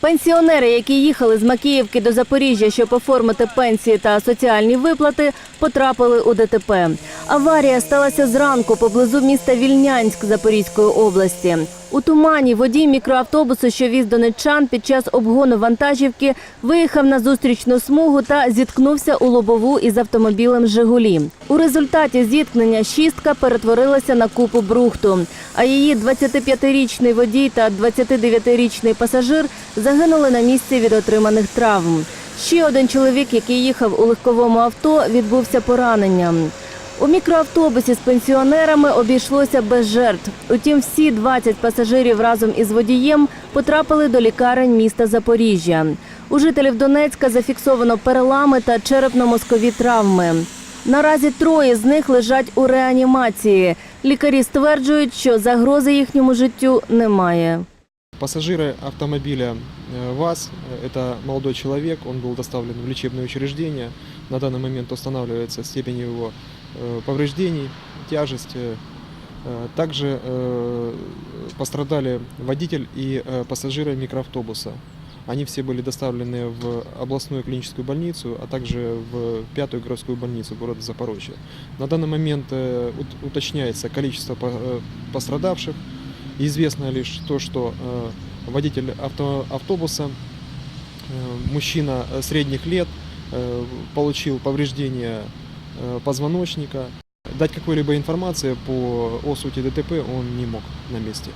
Пенсіонери, які їхали з Макіївки до Запоріжжя, щоб оформити пенсії та соціальні виплати, потрапили у ДТП. Аварія сталася зранку поблизу міста Вільнянськ Запорізької області. У тумані водій мікроавтобусу, що віз донеччан, під час обгону вантажівки виїхав на зустрічну смугу та зіткнувся у лобову із автомобілем Жигулі. У результаті зіткнення шістка перетворилася на купу брухту. А її 25-річний водій та 29-річний пасажир загинули на місці від отриманих травм. Ще один чоловік, який їхав у легковому авто, відбувся пораненням. У мікроавтобусі з пенсіонерами обійшлося без жертв. Утім, всі 20 пасажирів разом із водієм потрапили до лікарень міста Запоріжжя. У жителів Донецька зафіксовано перелами та черепно-мозкові травми. Наразі троє з них лежать у реанімації. Лікарі стверджують, що загрози їхньому життю немає. Пассажиры автомобиля э, ВАЗ, э, это молодой человек, он был доставлен в лечебное учреждение. На данный момент устанавливается степень его э, повреждений, тяжесть. Э, э, Также э, пострадали водитель и э, пассажиры микроавтобуса. Они все были доставлены в областную клиническую больницу, а также в пятую городскую больницу города Запорожья. На данный момент э, ут- уточняется количество э, пострадавших. Известно лишь то, что э, водитель авто, автобуса, мужчина средних лет, получил повреждение позвоночника. Дать какой-либо информации по о сути ДТП он не мог на месте.